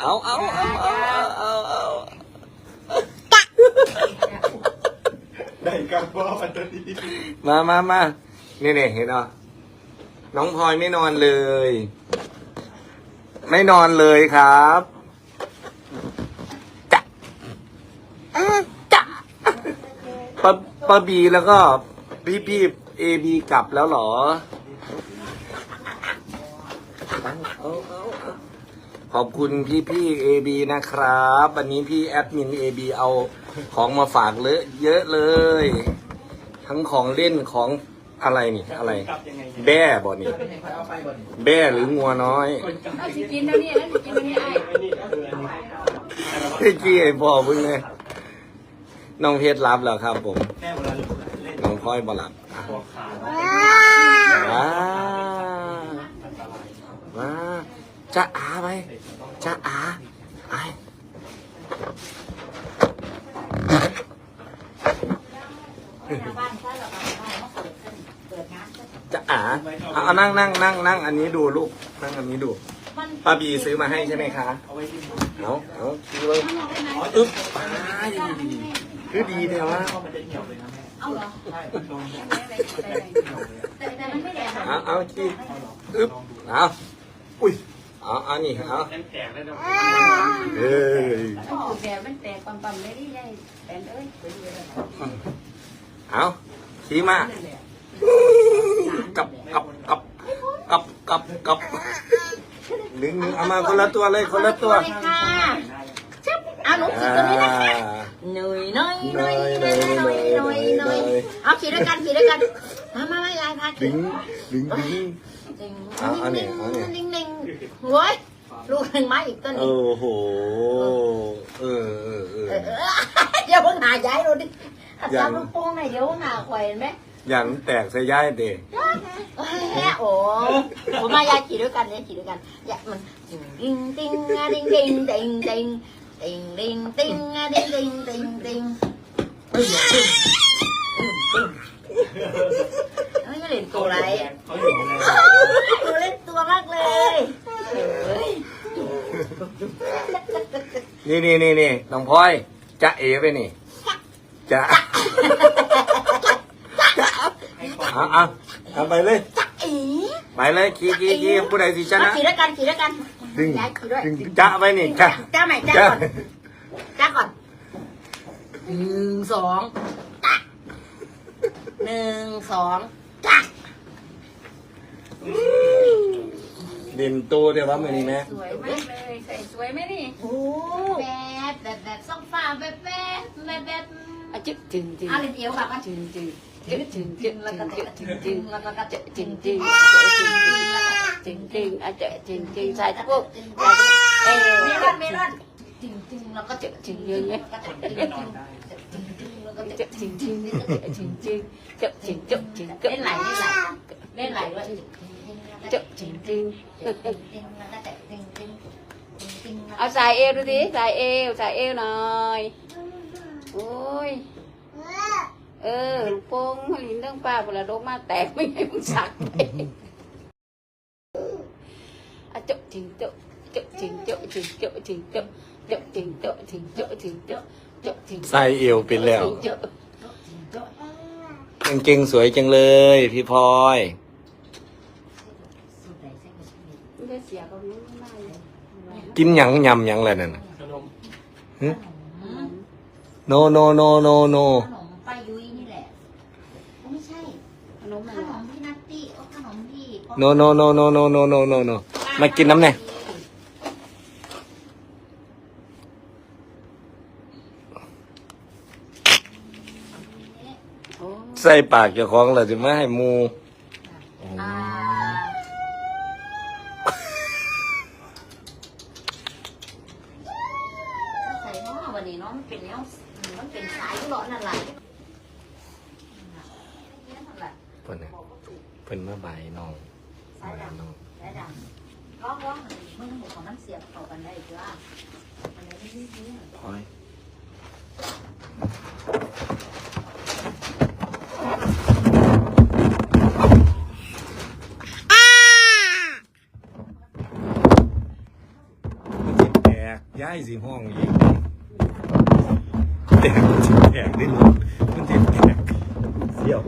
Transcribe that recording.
เอาเอาเอาเอาเอาเอาได้กับบ้านตอนนี้มามามาเนี่ยเนี่ยเห็นเหรอน้องพลอยไม่นอนเลย ไม่นอนเลยครับจ้ะจ้ะปะปะบีแล้วก็พี่พี่เอบีกลับแล้วหรอ Oh, oh, oh. ขอบคุณพี่พี่เอบีนะครับวันนี้พี่แอดมินเอบีเอาของมาฝากเลอะเยอะเลย ทั้งของเล่นของอะไรนี่อะไรกลับยังไงแบ้บ่นี่แบ้หรืองัวน้อยคนกลับเอาสิกินเท่านี้แล้วสิกินเท่านี้ไอ้ไม่นี่คืออันนี้เมื่อกี้ไอ้พ่อเพิ่งเลยน้องเพชรรับแล้วครับผมแม่เวลาเล่นน้องพลอยบ่หลับพวกขา ว้าว้าจะอาไปจะอาไอจะอาเอาเอานั่งนั่งนั่งนั่งอันนี้ดูลูกนั่งอันนี้ดูป้าบีซื้อมาให้ใช่ไหมคะเอาไว้ที่เอาเอาคิดว่าอึ๊บไปคือดีแต่ว่าเข้ามันจะเหี่ยวเลยนะแม่เอาเหรอใช่ลองแต่แต่มันไม่แดงเอาเอาคิดอึ๊บเอา อุ้ยเอาเอานี่เอาแน่นแข็งแล้วนะเฮ้ยโอ้แดงมันแตกปั๊มๆเลยดิยายแตนเอ้ยไปดูเลยเอาชี้มากับกับกับกับกับกับหนึ่งหนึ่งเอามาคนละตัวเลยคนละตัวเลยค่ะชับเอาหนูขี่อ่าตัวนี้นะคะหน่อยหน่อยหน่อยหน่อยหน่อยหน่อยหน่อยเอาขี่ด้วยกันขี่ด้วยกันมามามายายพาดึขี่งดึงดึงดิ่ง เอาเอาเนี่ยเอาเนี่ยดิ่งดิ่งโว้ยลูกหนึ่งไม้อีกต้นโอ้นี้โหเออเออเออ เออเออเดี๋ยวเพิ่งหาย้ายดูดิอาจารย์โป้งไหนเดี๋ยวเพิ่งหาแขวนไหมอย่างแตกใส่ย่ายเด็เนี่ยโอ้ผมมายายขี่ด้วยกันเนี่ยขี่ด้วยกันอย่ามันติงติงอะติงติงติงติงติงติงติงอะติงติงติงติงไม่เล่นตัวอะไร เขาอยู่ใน ตัวเล่นตัวมากเลยเฮ้ย นี่นี่นี่นี่น้องพลอยจะเอไปนี่จะเอาเอาเอาไปเลยอีไปเลยขี่ขี่ขี่ผู้ใดสิชนะขี่ด้วยกันขี่ด้วยกันดึงยายขี่ด้วยดึงจ้าไปนี่จ้าจ้าใหม่จ้าจ้าก่อนจ้าก่อนหนึ่งสองจ้าหนึ่งสองจ้า เด่นตัวเดี๋ยวว่ามือนี้แม่สวยมากเลยใส่สวยไหมนี่โอ้แบบแบบแบบส่องฟ้าแบบแบบแบบแบบอะจึ๊กจึงจึงอะไรเดียวแบบว่าจึงจึงจึ๊กจึงจึงแล้วก็จึงจึจึงงจึจึงงแล้วก็กระจึจึงงจึจึงงจึงจึงจึงจึงอะจะจึงจึงใส่ตะกุกใส่เอเมอลอนเมลอนจึงจึงแล้วก็จึงจึงเยอะแยะก็จึงจึงนอนได้จึงจึงแล้วก็จะจึงจึงจึงจึงจะจึงจะจึงก็เล่นไหลเล่นไหลเล่นไหลด้วย จาะจริงจิงเอาสายเอวดูดิสายเอวสายเอวหน่อยโอ้ยเออลูกโป่งหลินเรื่องป้าเวลาโดมาแตกไม่ให้มึงสักเปอะจาจริงจาจาจริงจาจริงจาจริงจาจาจริงจาจริงจาจริงจาจาจริงใส่เอวเป็นแล้วจริงๆสวยจังเลย พี่พลอย เสียก็ไม่ได้เลยกินหยังยำหยังอะไรนั่นน่ะขนมโนโนโนโนโนขนมป้ายุ้ยนี่แหละไม่ใช่ ขนมขอะไรนมพี่นัตตี้ขนมพี่โนโนโนโนโนโนโนโนโนมากินน้ำเนี่ยโอ้ใส่ปากเจ้าของเราจะไม่ให้หมู นาะวันนี้เนาะมันเป็นแล้วมันเป็นสายหลอดนั่นแหละเพิ่นน่ะเพิ่นมาบายน้องมาบน้องได้ดังร้องร้องมึงหมูของมันเสียบต่อกันได้จ้าอันนี้ไม่ดีพอยมันแตกย้ายสิห้องอีก แตกมันจะแตกได้หรอมันจะแตกเสียว